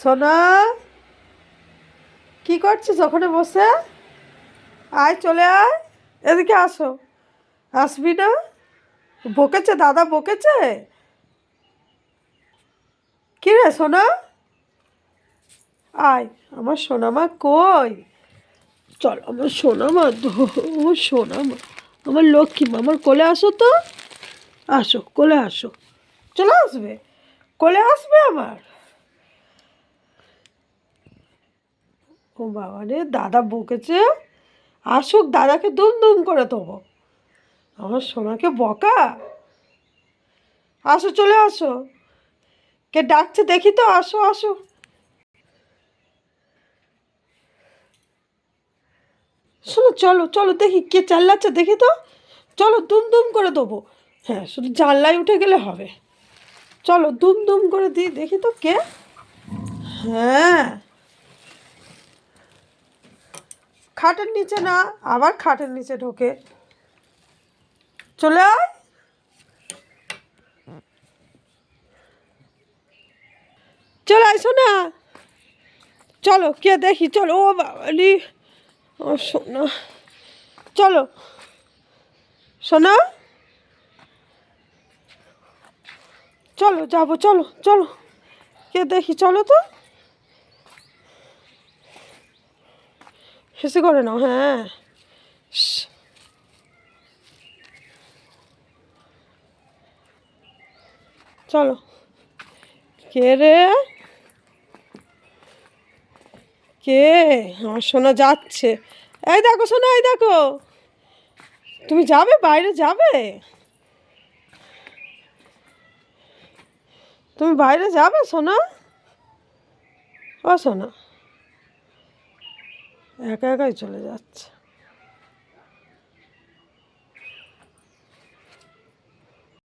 সোনা, কি করছিস ওখানে বসে? আয়, চলে আয়। এদিকে আসো। আসবি না? বকেছে, দাদা বকেছে? কি রে সোনা? আয়, আমার সোনামা কই? চল, আমার সোনামা ও সোনামা, আমার লক্ষ্মী আমার কোলে আসো তো। আসো, কোলে আসো। চলে আসবে? কোলে আসবে আমার ও বাবা রে, দাদা বকেছে? আসুক, দাদাকে দুম দুম করে দেবো। আমার সোনাকে বকা? আসো, চলে আসো। কে ডাকছে দেখি তো, আসো আসো। শোনো, চলো চলো দেখি কে চাল্লাচ্ছে, দেখি তো। চলো, দুম দুম করে দেবো। হ্যাঁ শুধু জানলায় উঠে গেলে হবে। চলো, দুম দুম করে দিই, দেখি তো কে। হ্যাঁ। খাটের নিচে না, আবার খাটের নিচে ঢোকে। চলে আয়। চলে আসো না চলো কে দেখি, চলো। ও বাবা রে ও সোনা। চলো। সোনা। চলো, যাব, চলো চলো। কে দেখি, চলো তো। হেসে করে নাও হ্যাঁ। চলো। কে রে? কে? আমার সোনা যাচ্ছে। এই দেখো সোনা, এই দেখো। তুমি যাবে? বাইরে যাবে? তুমি বাইরে যাবে সোনা? ও সোনা। একা একাই চলে যাচ্ছে।